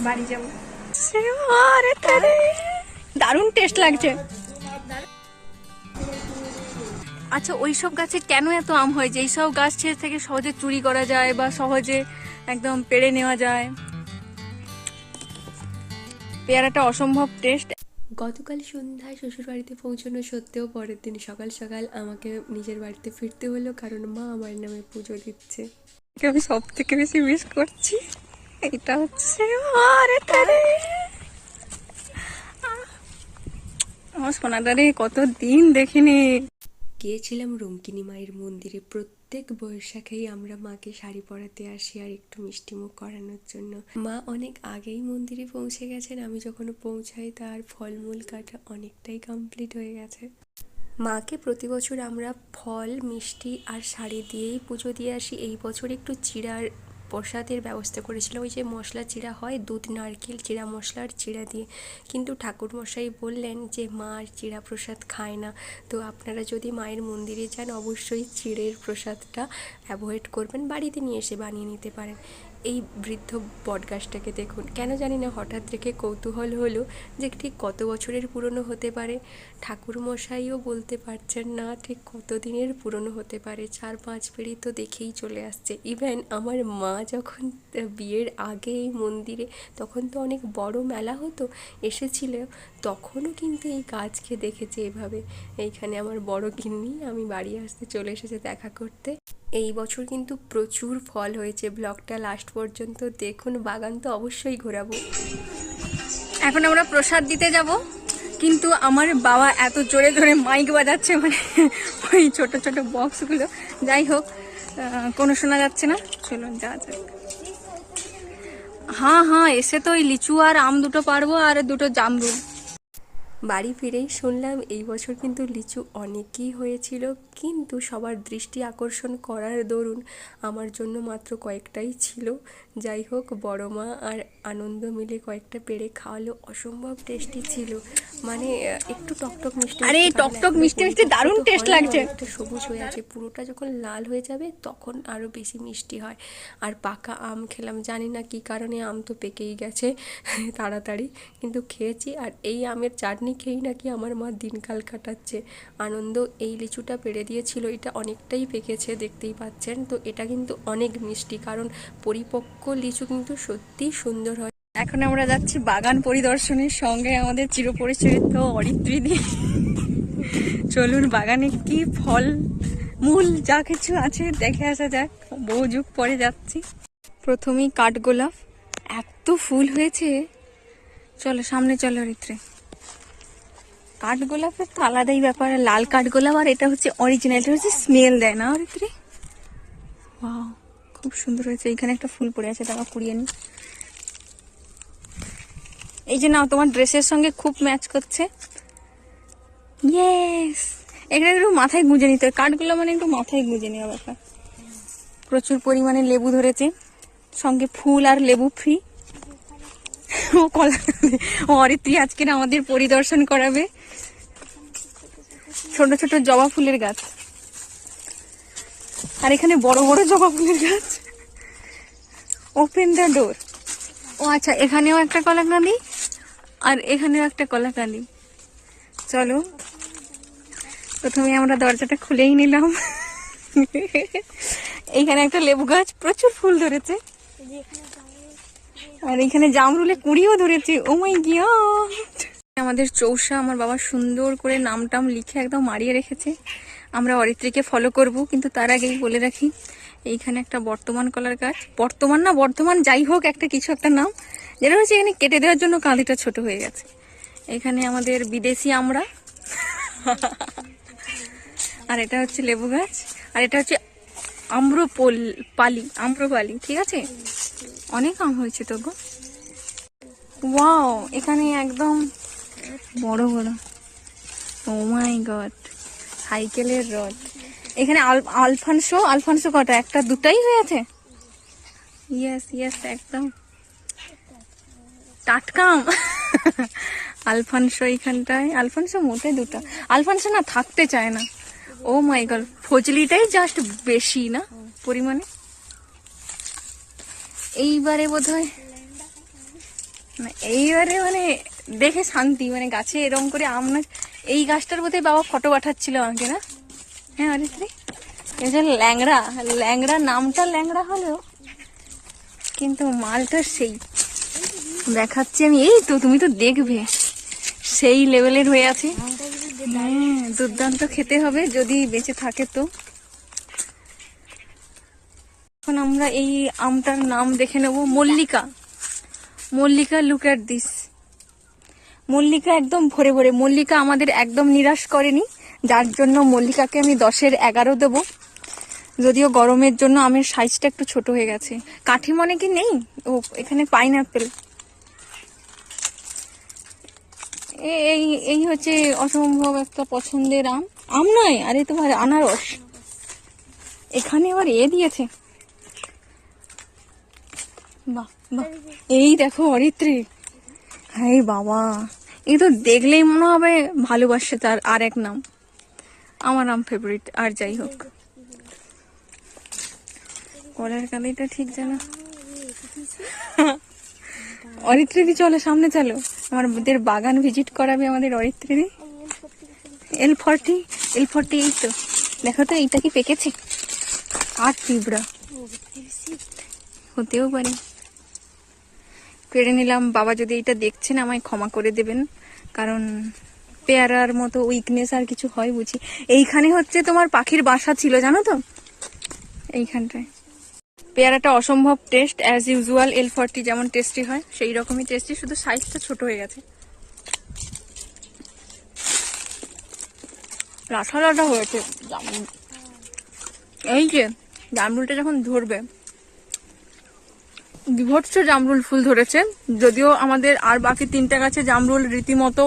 বাড়ি যাব। আরে তারে। দারুণ টেস্ট লাগছে। আচ্ছা ওই সব গাছে কেন এত আম হয় যে এইসব গাছের থেকে সহজে চুরি করা যায় বা সহজে একদম পেড়ে নেওয়া যায়? পেয়ারাটা অসম্ভব টেস্ট গতকাল সন্ধ্যায় শ্বশুরবাড়িতে পৌঁছানো সত্ত্বেও পরের দিন সকাল সকাল আমাকে নিজের বাড়িতে ফিরতে হলো কারণ মা আমার নামে পুজো দিচ্ছে। আমি সব থেকে বেশি মিস করছি। এটা হচ্ছে আমার দিন দেখিনি। গিয়েছিলাম রঙ্কিনী মায়ের মন্দিরে। প্রত্যেক বৈশাখেই আমরা মাকে শাড়ি পরাতে আসি আর একটু মিষ্টিমুখ করানোর জন্য। মা অনেক আগেই মন্দিরে পৌঁছে গেছেন। আমি যখন পৌঁছাই তার ফলমূল কাটা অনেকটাই কমপ্লিট হয়ে গেছে। মাকে প্রতি বছর আমরা ফল, মিষ্টি আর শাড়ি দিয়েই পুজো দিয়ে আসি। এই বছর একটু চিড়ার প্রসাদের ব্যবস্থা করেছিল। ওই যে মশলা চিড়া হয়, দুধ, নারকেল চিড়া মশলার চিড়া দিয়ে। কিন্তু ঠাকুরমশাই বললেন যে, মা আর চিড়া প্রসাদ খায় না। তো আপনারা যদি মায়ের মন্দিরে যান, অবশ্যই চিড়ের প্রসাদটা অ্যাভয়েড করবেন, বাড়িতে নিয়ে এসে বানিয়ে নিতে পারেন। এই বৃদ্ধ বটগাছটাকে দেখুন। কেন জানি না, হঠাৎ দেখে কৌতূহল হলো যে ঠিক কত বছরের পুরনো হতে পারে। ঠাকুরমশাইও বলতে পারছেন না, ঠিক কত দিনের পুরনো হতে পারে। চার পাঁচ পিঁড়ি তো দেখেই চলে আসছে। ইভেন আমার মা যখন বিয়ের আগে এই মন্দিরে, তখন তো অনেক বড় মেলা হতো এসেছিল তখনও কিন্তু এই গাছকে দেখেছে এভাবে। এইখানে আমার বড় গিন্নি, আমি বাড়ি আসতে চলে এসেছে দেখা করতে। এই বছর কিন্তু প্রচুর ফল হয়েছে। ব্লগটা লাস্ট পর্যন্ত দেখুন, বাগান তো অবশ্যই ঘোরাবো। এখন আমরা প্রসাদ দিতে যাব, কিন্তু আমার বাবা এত জোরে জোরে মাইক বাজাচ্ছে মানে ওই ছোট ছোট বক্সগুলো যাই হোক কোনো শোনা যাচ্ছে না, চলুন যা যাক। হ্যাঁ হ্যাঁ এসে তো ওই লিচু আর আম দুটো পারব আর দুটো জামরুল। বাড়ি ফিরেই শুনলাম এই বছর কিন্তু লিচু অনেকই হয়েছিল কিন্তু সবার দৃষ্টি আকর্ষণ করার দরুন আমার জন্য মাত্র কয়েকটাই ছিল। যাই হোক বড় মা আর আনন্দ মিলে কয়েকটা পেড়ে খাওয়ালো অসম্ভব টেস্টি ছিল। মানে একটু টকটক মিষ্টি আরে, টকটক মিষ্টি মিষ্টি দারুণ না, লাগছে। অনেকটা সবুজ হয়ে আছে। পুরোটা যখন লাল হয়ে যাবে তখন আরও বেশি মিষ্টি হয়। আর পাকা আম খেলাম জানি না কি কারণে আম তো পেকেই গেছে তাড়াতাড়ি। কিন্তু খেয়েছি আর এই আমের চাটনি খেয়েই নাকি আমার মা দিনকাল কাটাচ্ছে। আনন্দ, এই লিচুটা পেড়ে দিয়েছিল, এটা অনেকটাই পেকেছে, দেখতেই পাচ্ছেন। তো এটা কিন্তু অনেক মিষ্টি, কারণ পরিপক্ক লিচু কিন্তু সত্যিই সুন্দর হয়। এখন আমরা যাচ্ছি বাগান পরিদর্শনের সঙ্গে আমাদের চিরপরিচিত অরিত্রিদি। চলুন বাগানে কি ফল, মূল যা কিছু আছে দেখে আসা যাক, বহু যুগ পরে যাচ্ছি। প্রথমেই কাঠগোলাপ, এত ফুল হয়েছে। চলো, সামনে চলো অরিত্রে। কাঠগোলাপের তো আলাদাই ব্যাপার, লাল কাঠগোলাপ আর এটা হচ্ছে অরিজিনাল এটা হচ্ছে স্মেল দেয় না অরিত্রে? ওয়াও খুব সুন্দর হয়েছে এইখানে একটা ফুল পড়ে আছে দাঁড়া কুড়িয়ে নি এই যে নাও, তোমার ড্রেসের সঙ্গে খুব ম্যাচ করছে। ইয়েস এখানে একটু মাথায় গুঁজে নিতে হয় কাঠগুলো মানে একটু মাথায় গুঁজে নেওয়া ব্যাপার। প্রচুর পরিমাণে লেবু ধরেছে, সঙ্গে ফুল আর লেবু ফ্রি ও কলা ও অরিত্রী আজকের আমাদের পরিদর্শন করাবে। ছোট ছোট জবা ফুলের গাছ। আর এখানে বড় বড় জবা ফুলের গাছ। ওপেন দ্য ডোর ও আচ্ছা এখানেও একটা কলাকাঁদি আর এখানেও একটা কলাকাঁদি চলো, প্রথমে আমরা দরজাটা খুলেই নিলাম। এইখানে একটা লেবু গাছ প্রচুর ফুল ধরেছে। আর এখানে জামরুলে কুড়িও ধরেছে। ও মাই গিয়াড আমাদের চৌষা আমার বাবা সুন্দর করে নাম টাম লিখে একদম মারিয়ে রেখেছে। আমরা অরিত্রীকে ফলো করব, কিন্তু তার আগেই বলে রাখি, এইখানে একটা বর্তমান কলার গাছ। বর্তমান না বর্ধমান যাই হোক, একটা কিছু একটা নাম। যেটা হচ্ছে এখানে কেটে দেওয়ার জন্য কাঁদিটা ছোট হয়ে গেছে। এখানে আমাদের বিদেশি আমরা। আর এটা হচ্ছে লেবু গাছ, আর এটা হচ্ছে আম্রপোল, পালি, আম্রপালি, ঠিক আছে? অনেক আম হয়েছে তো গো। ওয়াও এখানে একদম বড় বড়। Oh my god. সাইকেলের রড এখানে আল- আলফানসো আলফানসো কটা? একটা, দুটাই হয়েছে ইয়েস ইয়েস একদম। টাটকাম আলফানসো এইখানটায়। আলফানসো মোটে দুটো। আলফানসো না, থাকতে চায় না। ও মাই গড, ফজলিটাই জাস্ট বেশি না পরিমাণে? এইবারে বোধ হয় এইবারে মানে দেখে শান্তি মানে গাছে এরম করে আম না, এই গাছটার বোধহয় বাবা ফটো পাঠাচ্ছিল আমাকে না? হ্যাঁ আরে এই যে ল্যাংড়া ল্যাংড়া, নামটা ল্যাংড়া হলেও কিন্তু মালটা সেই। দেখাচ্ছি আমি, এই তো, তুমি তো দেখবে। সেই লেভেলের হয়ে আছে। হ্যাঁ দুর্দান্ত খেতে হবে, যদি বেঁচে থাকে তো। এখন আমরা এই আমটার নাম দেখে নেব, Mallika. Mallika look at this Mallika একদম ভরে ভরে। মল্লিকা আমাদের একদম নিরাশ করেনি। যার জন্য মল্লিকাকে আমি দশের এগারো দেবো। যদিও গরমের জন্য আমের সাইজটা একটু ছোট হয়ে গেছে। কাঠি মনে কি নেই? ও, এখানে পাইনাপেল এই এই হচ্ছে অসম্ভব একটা পছন্দের আম। আম নয়, আরে তোমার আনারস। এখানে আবার এ দিয়েছে। বাহ বাহ। এই দেখো অরিত্রী। হাই বাবা এই তো দেখলেই মনে হবে ভালোবাসে তার আর এক নাম। আমার নাম ফেভারিট আর যাই হোক। কলার কালিটা ঠিক জানা অরিত্রিদি, চলো সামনে চলো। আমাদের বাগান ভিজিট করাবে আমাদের অরিত্রিদি। এল ফর্টি এল ফর্টি এই তো। দেখো তো, এইটা কি পেকেছে? আর পিঁপড়া হতেও পারে। কেড়ে নিলাম। বাবা যদি এটা দেখছেন, আমায় ক্ষমা করে দেবেন। কারণ পেয়ারার মতো উইকনেস আর কিছু হয় বুঝি। এইখানে হচ্ছে তোমার পাখির বাসা ছিল, জানো তো? এইখানটায়। পেয়ারাটা অসম্ভব taste as usual L forty যেমন টেস্টি হয়, সেই রকমই টেস্টি শুধু সাইজটা ছোট হয়ে গেছে। লাঠা লাঠা হয়েছে এই যে, জামরুলটা যখন ধরবে বিভৎস জামরুল ফুল ধরেছে। যদিও আমাদের আর বাকি তিনটা গাছে জামরুল রীতিমতো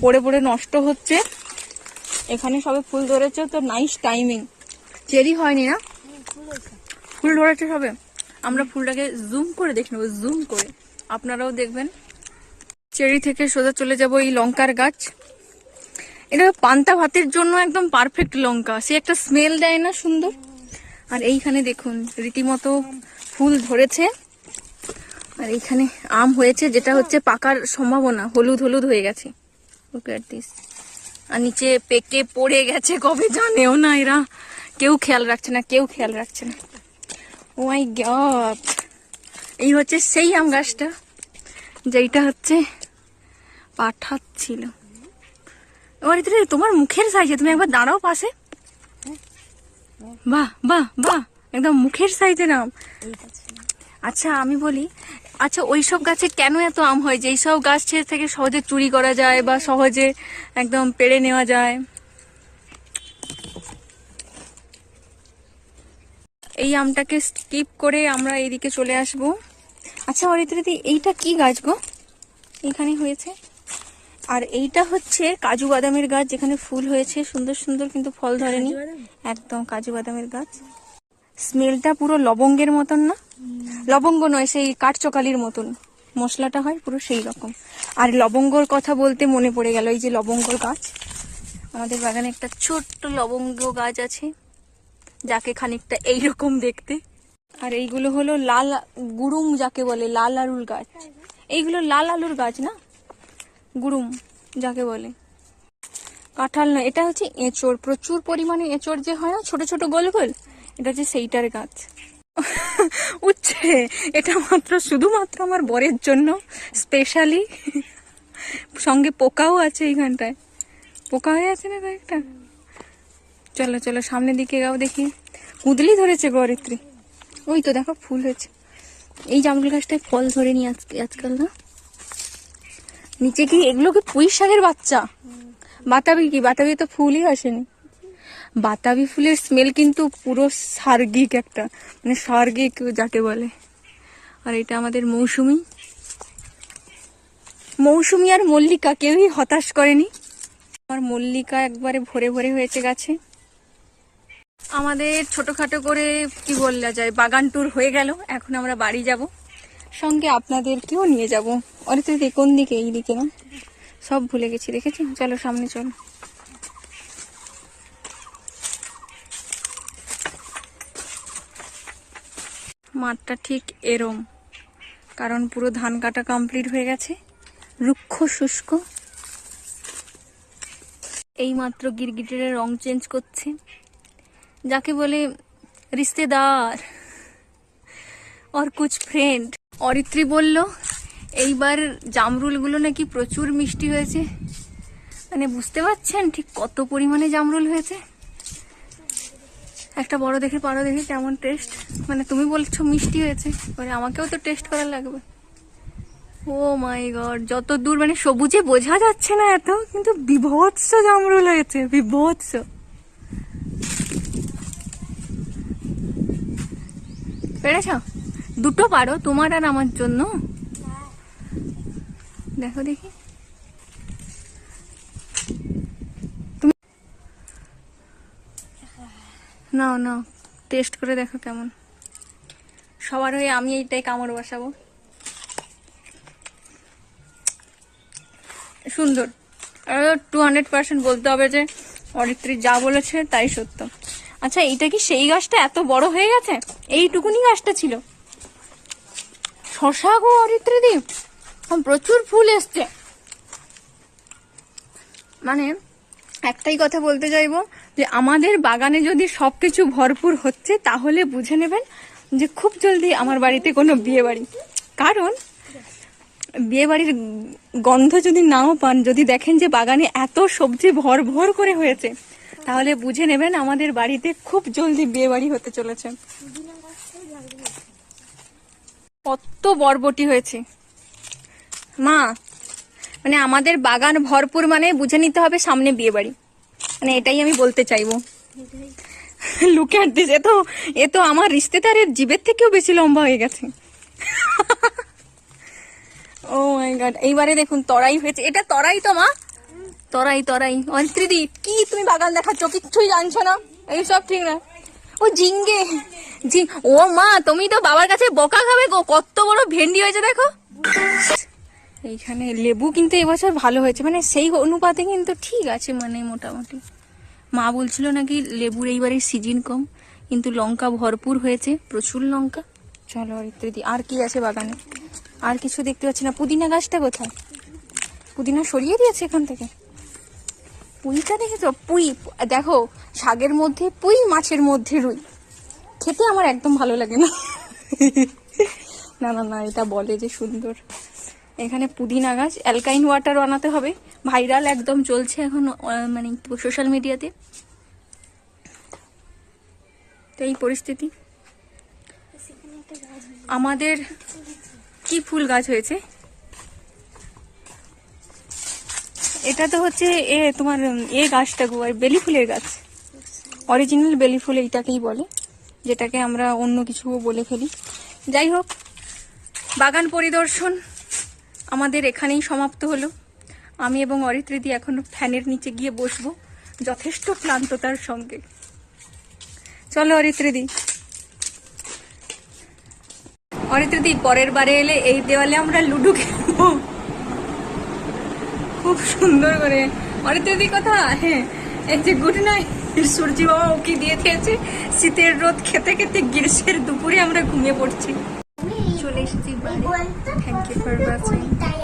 পড়ে পড়ে নষ্ট হচ্ছে। এখানে সবে ফুল ধরেছে, তো নাইস টাইমিং চেরি হয়নি না? ফুল ধরেছে সবে। আমরা ফুলটাকে জুম করে দেখে নেব জুম করে। আপনারাও দেখবেন। চেরি থেকে সোজা চলে যাব এই লঙ্কার গাছ। এটা পান্তা ভাতের জন্য একদম পারফেক্ট লঙ্কা। সে একটা স্মেল দেয় না সুন্দর। আর এইখানে দেখুন, রীতিমতো ফুল ধরেছে। আর এইখানে আম হয়েছে যেটা হচ্ছে পাকার সম্ভাবনা হলুদ হলুদ হয়ে গেছে। দিস আর নিচে পেকে পড়ে গেছে কবে জানেও না এরা। কেউ খেয়াল রাখছে না কেউ খেয়াল রাখছে না। ও মাই গড এই হচ্ছে সেই আম গাছটা যেইটা হচ্ছে পাঠাচ্ছিল এবার এতে তোমার মুখের সাইজে তুমি একবার দাঁড়াও পাশে। বাহ বাহ বাহ একদম মুখের সাইজের আম। আচ্ছা আমি বলি আচ্ছা ওইসব গাছে কেন এত আম হয় যে এইসব গাছের থেকে সহজে চুরি করা যায় বা সহজে একদম পেড়ে নেওয়া যায়? এই আমটাকে স্কিপ করে আমরা এইদিকে চলে আসব। আচ্ছা অরিত্রিদি এইটা কি গাছ গো? এখানে হয়েছে। আর এইটা হচ্ছে কাজু বাদামের গাছ যেখানে ফুল হয়েছে সুন্দর সুন্দর কিন্তু ফল ধরেনি। একদম কাজু বাদামের গাছ। স্মেলটা পুরো লবঙ্গের মতন না? লবঙ্গ নয়, সেই কাঠচকালির মতন। মশলাটা হয় পুরো সেই রকম। আর লবঙ্গর কথা বলতে মনে পড়ে গেল, এই যে লবঙ্গর গাছ। আমাদের বাগানে একটা ছোট্ট লবঙ্গ গাছ আছে, যাকে খানিকটা এইরকম দেখতে। আর এইগুলো হলো লাল গুরুম যাকে বলে, লাল আলুর গাছ। এইগুলো লাল আলুর গাছ না? গুরুম যাকে বলে। কাঁঠাল নয়, এটা হচ্ছে এঁচড়। প্রচুর পরিমাণে এঁচড় যে হয় না, ছোট ছোট গোল গোল এটা হচ্ছে সেইটার গাছ। উচ্ছে, এটা মাত্র শুধুমাত্র আমার বরের জন্য স্পেশালি সঙ্গে পোকাও আছে এইখানটায়। পোকা হয়ে আছে না কয়েকটা? চলো চলো, সামনের দিকে গাও দেখি। কুদলি ধরেছে গরিত্রী। ওই তো দেখো, ফুল হয়েছে। এই জামরুল গাছটায় ফল ধরেনি আজকে আজকাল না? নিচে কি এগুলো কি পুঁই শাকের বাচ্চা? বাতাবি কি? বাতাবি তো ফুলই আসেনি। বাতাবি ফুলের স্মেল কিন্তু পুরো সার্গিক একটা মানে সার্গিক যাকে বলে। আর এটা আমাদের মৌসুমি। মৌসুমি আর মল্লিকা কেউই হতাশ করেনি। আমার মল্লিকা একবারে ভরে ভরে হয়েছে গাছে। আমাদের ছোটখাটো করে কি বললা যায়, বাগান ট্যুর হয়ে গেল, এখন আমরা বাড়ি যাব। সঙ্গে আপনাদেরকেও নিয়ে যাব। অরে তুই কোন দিকে এই দিকে না। সব ভুলে গেছি দেখেছি চলো সামনে চলো। মাঠটা ঠিক এরম। কারণ পুরো ধান কাটা কমপ্লিট হয়ে গেছে। রুক্ষ শুষ্ক। এই মাত্র গিরগিটের রং চেঞ্জ করছে। যাকে বলে রিস্তেদার। আর কুছ ফ্রেন্ড অরিত্রী বলল, এইবার জামরুলগুলো নাকি প্রচুর মিষ্টি হয়েছে। মানে বুঝতে পারছেন ঠিক কত পরিমাণে জামরুল হয়েছে? একটা বড় দেখে পারো দেখে কেমন টেস্ট মানে তুমি বলছো মিষ্টি হয়েছে মানে আমাকেও তো টেস্ট করা লাগবে। ও মাই গড যত দূর মানে সবুজে বোঝা যাচ্ছে না এত কিন্তু বিভৎস জামরুল হয়েছে বিভৎস। পেরেছ? দুটো পারো তোমার আর আমার জন্য। দেখো দেখি। নাও নাও। টেস্ট করে দেখো কেমন। সবার হয়ে আমি এইটাই কামড় বসাবো। সুন্দর। টু হান্ড্রেড পার্সেন্ট বলতে হবে যে, অরিত্রী যা বলেছে তাই সত্য। আচ্ছা এইটা কি সেই গাছটা এত বড় হয়ে গেছে? এইটুকুনি গাছটা ছিল। শশা গো অরিত্রী দি প্রচুর ফুল এসছে। মানে একটাই কথা বলতে চাইব যে আমাদের বাগানে যদি সবকিছু ভরপুর হচ্ছে, তাহলে বুঝে নেবেন যে খুব জলদি আমার বাড়িতে কোনো বিয়ে বাড়ি কারণ বিয়ে বাড়ির গন্ধ যদি নাও পান, যদি দেখেন যে বাগানে এত সবজি ভর ভর করে হয়েছে, তাহলে বুঝে নেবেন আমাদের বাড়িতে খুব জলদি বিয়ে বাড়ি হতে চলেছে। কত বরবটি হয়েছে। মা মানে আমাদের বাগান ভরপুর মানে বুঝে নিতে হবে সামনে বিয়ে বাড়ি মানে এটাই আমি বলতে চাইব। লুকে অ্যাট দিস এ তো এ তো আমার রিস্তেদারের জীবের থেকেও বেশি লম্বা হয়ে গেছে। ও মাই গড, এইবারে দেখুন তরাই হয়েছে। এটা তরাই তো মা? তরাই তরাই। অন্ত্রিদি, কি তুমি বাগান দেখাচ্ছ? কিচ্ছুই জানছো না? এইসব ঠিক না। ও জিঙ্গে। জি, ও মা, তুমি তো বাবার কাছে বকা খাবে গো। কত বড় ভেন্ডি হয়েছে, দেখো। এইখানে লেবু কিন্তু এবছর ভালো হয়েছে। মানে সেই অনুপাতে কিন্তু ঠিক আছে মানে মোটামুটি। মা বলছিল নাকি লেবুর এইবারে সিজন কম, কিন্তু লঙ্কা ভরপুর হয়েছে, প্রচুর লঙ্কা। চলো ইত্যাদি আর কি আছে বাগানে? আর কিছু দেখতে পাচ্ছি না। পুদিনা গাছটা কোথায়? পুদিনা সরিয়ে দিয়েছে এখান থেকে? পুঁইটা দেখেছ? পুঁই, দেখো শাকের মধ্যে পুঁই, মাছের মধ্যে রুই। খেতে আমার একদম ভালো লাগে না। না না না, এটা বলে যে সুন্দর। এখানে পুদিনা গাছ, অ্যালকাইন ওয়াটার বানাতে হবে। ভাইরাল একদম চলছে এখন মানে সোশ্যাল মিডিয়াতে। তো এই পরিস্থিতি। আমাদের কি ফুল গাছ হয়েছে? এটা তো হচ্ছে এ তোমার এ গাছটা গো, আর বেলি ফুলের গাছ। অরিজিনাল বেলি ফুল এইটাকেই বলে, যেটাকে আমরা অন্য কিছু বলে ফেলি। যাই হোক, বাগান পরিদর্শন আমাদের এখানেই সমাপ্ত হলো। আমি এবং অরিত্রিদি এখন ফ্যানের নিচে গিয়ে বসবো, যথেষ্ট ক্লান্ততার সঙ্গে। চলো অরিত্রিদি। অরিত্রিদি, পরের বারে এলে এই দেওয়ালে আমরা লুডো খেলব। খুব সুন্দর করে। অরিত্রিদি কথা হ্যাঁ এই যে গুড নাইট, সূর্য বাবা ওকে দিয়ে দিয়েছে শীতের রোদ খেতে খেতে গ্রীষ্মের দুপুরে আমরা ঘুমিয়ে পড়ছি। চলে এসেছি থ্যাংক ইউ ফর ওয়াচিং